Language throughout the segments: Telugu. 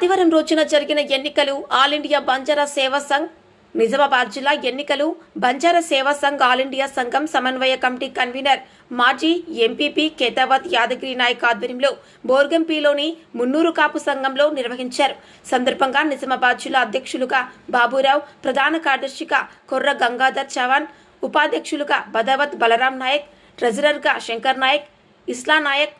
ఆదివారం రోజున జరిగిన ఎన్నికలు ఆల్ ఇండియా బంజారా సేవా సంఘ్ నిజామాబాద్ జిల్లా ఎన్నికలు బంజారా సేవా సంఘ్ ఆల్ ఇండియా సంఘం సమన్వయ కమిటీ కన్వీనర్ మాజీ ఎంపీపీ కేతావత్ యాదగిరి నాయక్ ఆధ్వర్యంలో బోర్గంపీలోని మున్నూరు కాపు సంఘంలో నిర్వహించారు. సందర్భంగా నిజామాబాద్ జిల్లా అధ్యక్షులుగా బాబురావు ప్రధాన కార్యదర్శిగా కొర్ర గంగాధర్ చవాన్ ఉపాధ్యక్షులుగా బదావత్ బలరాం నాయక్ ట్రెజరర్గా శంకర్ నాయక్ ఇస్లా నాయక్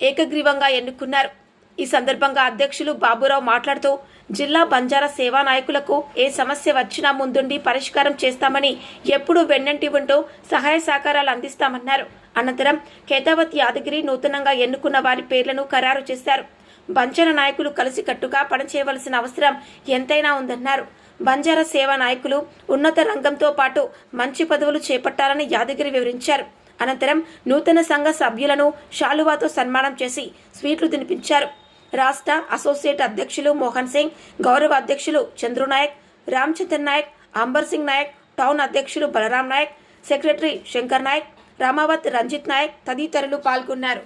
ఏకగ్రీవంగా ఎన్నుకున్నారు. ఈ సందర్భంగా అధ్యక్షులు బాబురావు మాట్లాడుతూ జిల్లా బంజారా సేవా నాయకులకు ఏ సమస్య వచ్చినా ముందుండి పరిష్కారం చేస్తామని ఎప్పుడూ వెన్నంటి ఉంటూ సహాయ సహకారాలు అందిస్తామన్నారు. అనంతరం కేతావత్ యాదగిరి నూతనంగా ఎన్నుకున్న వారి పేర్లను ఖరారు చేశారు. బంజారా నాయకులు కలిసికట్టుగా పనిచేయవలసిన అవసరం ఎంతైనా ఉందన్నారు. బంజారా సేవా నాయకులు ఉన్నత రంగంతో పాటు మంచి పదవులు చేపట్టాలని యాదగిరి వివరించారు. అనంతరం నూతన సంఘ సభ్యులను శాలువాతో సన్మానం చేసి స్వీట్లు తినిపించారు. రాష్ట్ర అసోసియేట్ అధ్యక్షులు మోహన్ సింగ్ గౌరవ అధ్యక్షులు చంద్రు నాయక్ రామచంద్ర నాయక్ అంబర్ సింగ్ నాయక్ టౌన్ అధ్యక్షులు బలరాం నాయక్ సెక్రటరీ శంకర్ నాయక్ రామావత్ రంజిత్ నాయక్ తదితరులు పాల్గొన్నారు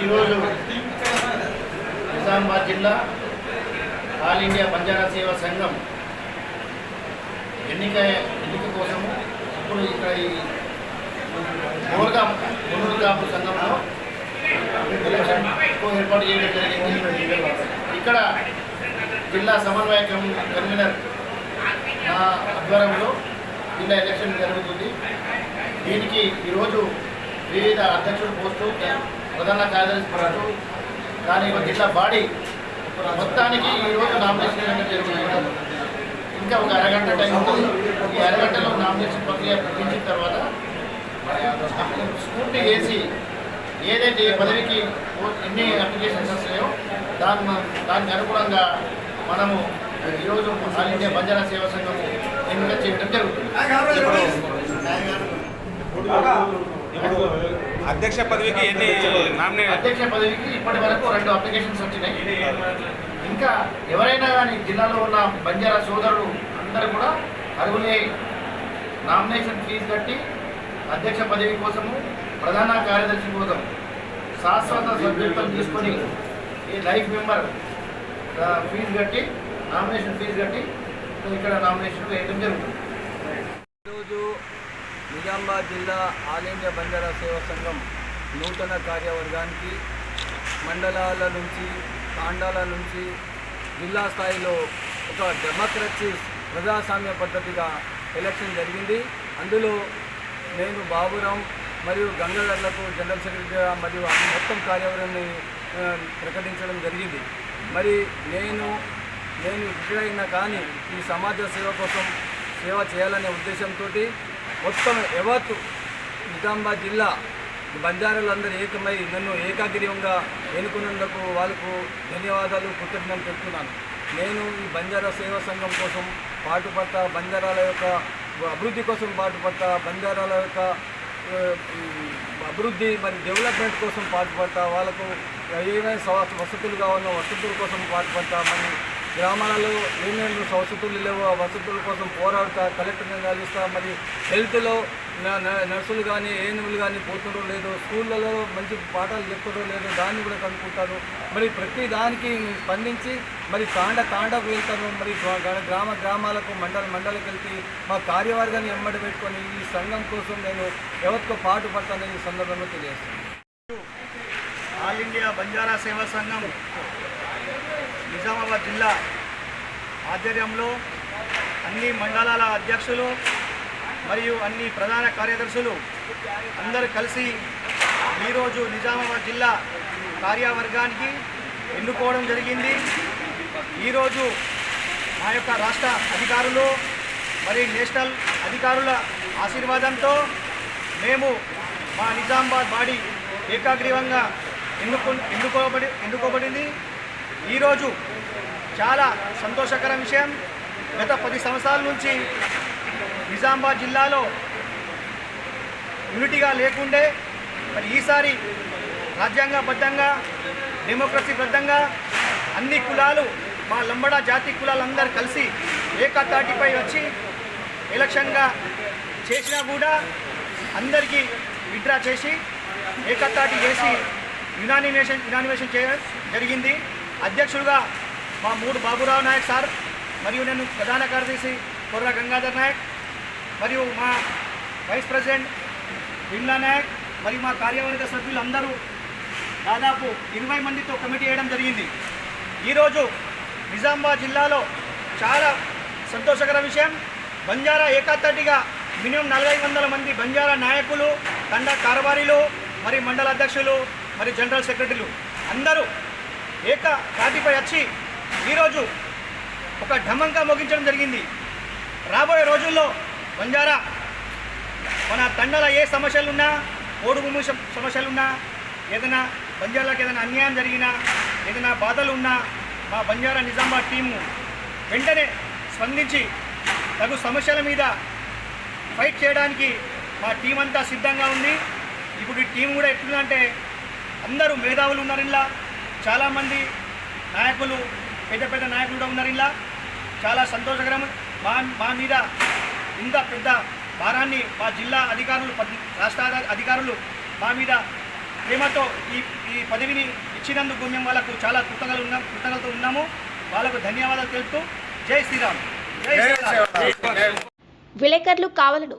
ఈరోజు నిజామాబాద్ జిల్లా ఆల్ ఇండియా బంజారా సేవా సంఘం ఎన్నిక ఎన్నిక కోసము ఇప్పుడు ఇక్కడ ఈ మోర్గా మున్నూరు సంఘంలో ఎలక్షన్ ఏర్పాటు చేయడం జరిగింది. ఇక్కడ జిల్లా సమన్వయ కన్వీనర్ నా ఆధ్వర్యంలో జిల్లా ఎలక్షన్ జరుగుతుంది. దీనికి ఈరోజు వివిధ అధ్యక్షుల పోస్టు ప్రధాన కార్యదర్శి పోస్టు కానీ ఒక జిల్లా బాడీ మొత్తానికి ఈరోజు నామినేషన్ వేయడం జరుగుతుంది ఇంకా ఒక అరగంట టైం ఉంది ఈ అరగంటలో నామినేషన్ ప్రక్రియ ముగించిన తర్వాత స్కూటీ వేసి ఏదైతే ఈ పదవికి ఎన్ని అప్లికేషన్స్ వస్తాయో దాని దానికి అనుగుణంగా మనము ఈరోజు ఆల్ ఇండియా బంజారా సేవా సంఘం ఎన్నిక చేయడం జరుగుతుంది. ఇప్పుడు అధ్యక్ష పదవికి ఎన్ని నామినేట్ అధ్యక్ష పదవికి ఇప్పటి వరకు రెండు అప్లికేషన్స్ వచ్చినాయి. ఇంకా ఎవరైనా కానీ జిల్లాలో ఉన్న బంజారా సోదరులు అందరూ కూడా అర్హులే. నామినేషన్ ఫీజు కట్టి అధ్యక్ష పదవి కోసము ప్రధాన కార్యదర్శి కోసం శాశ్వత సభ్యత్వం తీసుకొని ఈ లైఫ్ మెంబర్ ఫీజు కట్టి నామినేషన్ ఫీజు కట్టి ఇక్కడ నామినేషన్ వేయడం జరుగుతుంది. ఈరోజు నిజామాబాద్ జిల్లా ఆల్ ఇండియా బంజారా సేవా సంఘం నూతన కార్యవర్గానికి మండలాల నుంచి తాండాల నుంచి జిల్లా స్థాయిలో ఒక డెమోక్రసీ ప్రజాస్వామ్య పద్ధతిగా ఎలక్షన్ జరిగింది. అందులో నేను బాబురాం మరియు గంగాధర్లకు జనరల్ సెక్రటరీగా మరియు మొత్తం కార్యవర్గాన్ని ప్రకటించడం జరిగింది. మరి నేను నేను రిటైర్ అయినా కానీ ఈ సమాజ సేవ కోసం సేవ చేయాలనే ఉద్దేశంతో మొత్తం యావత్ నిజామాబాద్ జిల్లా బంజారాలందరూ ఏకమై నన్ను ఏకాగ్రీవంగా ఎన్నుకున్నందుకు వాళ్ళకు ధన్యవాదాలు కృతజ్ఞతలు చెప్తున్నాను. నేను ఈ బంజారా సేవా సంఘం కోసం పాటుపడతా బంజారాల యొక్క అభివృద్ధి కోసం పాటుపడతా బంజారాల యొక్క అభివృద్ధి మరి డెవలప్మెంట్ కోసం పాటుపడతా వాళ్ళకు ఏమైనా వసతులు కావాలో వసతుల కోసం పాటుపడతా మరి గ్రామాలలో ఏమేమి వసతులు లేవో ఆ వసతుల కోసం పోరాడుతా కలెక్టర్ని కలుస్తా మరి హెల్త్లో నర్సులు కానీ ఏనుగులు కానీ పోతుండో లేదో స్కూళ్ళలో మంచి పాఠాలు చెప్తుండో లేదో దాన్ని కూడా కనుక్కుంటారు. మరి ప్రతి దానికి స్పందించి మరి తాండ తాండకు వెళ్తాను. మరి గ్రామ గ్రామాలకు మండల మండలకు వెళ్తే మా కార్యవర్గాన్ని ఎమ్మడి పెట్టుకొని ఈ సంఘం కోసం నేను ఎవరికో పాటు పడతానని ఈ సందర్భంగా తెలియజేస్తాను. ఆల్ ఇండియా బంజారా సేవా సంఘం నిజామాబాద్ జిల్లా ఆధ్వర్యంలో అన్ని మండలాల అధ్యక్షులు మరియు అన్ని ప్రధాన కార్యదర్శులు అందరూ కలిసి ఈరోజు నిజామాబాద్ జిల్లా కార్యవర్గానికి ఎన్నుకోవడం జరిగింది. ఈరోజు మా యొక్క రాష్ట్ర అధికారులు మరి నేషనల్ అధికారుల ఆశీర్వాదంతో మేము మా నిజామాబాద్ బాడీ ఏకాగ్రీవంగా ఎన్నుకో ఎన్నుకోబడి ఎన్నుకోబడింది. ఈరోజు చాలా సంతోషకర విషయం. గత పది సంవత్సరాల నుంచి నిజామాబాద్ జిల్లాలో యూనిటీగా లేకుండే మరి ఈసారి రాజ్యాంగబద్ధంగా డెమోక్రసీబద్ధంగా అన్ని కులాలు మా లంబడా జాతి కులాలందరూ కలిసి ఏకతాటిపై వచ్చి ఎలక్షన్గా చేసినా కూడా అందరికీ విత్డ్రా చేసి ఏకతాటి చేసి యునానిమేషన్ యునానిమేషన్ చేయడం జరిగింది. అధ్యక్షుడుగా మా మూడు బాబురావు నాయక్ సార్ మరియు నేను ప్రధాన కార్యదర్శి కొర్ర గంగాధర్ నాయక్ మరియు మా వైస్ ప్రెసిడెంట్ బిమ్లా నాయక్ మరియు మా కార్యవర్గ సభ్యులు అందరూ దాదాపు ఇరవై మందితో కమిటీ వేయడం జరిగింది. ఈరోజు నిజామాబాద్ జిల్లాలో చాలా సంతోషకర విషయం. బంజారా ఏకాతటిగా మినిమం నలభై వందల మంది బంజారా నాయకులు తండ కారబారీలు మరి మండల అధ్యక్షులు మరి జనరల్ సెక్రటరీలు అందరూ ఏక తాటిపై వచ్చి ఈరోజు ఒక ఢమంగా ముగించడం జరిగింది. రాబోయే రోజుల్లో బంజారా మన తండల ఏ సమస్యలున్నా ఓడు భూమి సమస్యలున్నా ఏదైనా బంజారాలకు ఏదైనా అన్యాయం జరిగినా ఏదైనా బాధలు ఉన్నా మా బంజారా నిజామాబాద్ టీము వెంటనే స్పందించి తగు సమస్యల మీద ఫైట్ చేయడానికి మా టీం అంతా సిద్ధంగా ఉంది. ఇప్పుడు ఈ టీం కూడా ఎట్లుందంటే అందరూ మేధావులు ఉన్నారు ఇలా చాలామంది నాయకులు పెద్ద పెద్ద నాయకులు కూడా ఉన్నారు ఇలా. చాలా సంతోషకరం. మా మా మీద ఇంత పెద్ద భారాన్ని మా జిల్లా అధికారులు రాష్ట్ర అధికారులు మా మీద ప్రేమతో ఈ ఈ పదవిని ఇచ్చినందుకు మేము వాళ్ళకు చాలా కృతజ్ఞతలు ఉన్నాం కృతజ్ఞతలు ఉన్నాము. వాళ్ళకు ధన్యవాదాలు తెలుపుతూ జై శ్రీరామ్. జై శ్రీరామ్. విలేకరులు కావలడు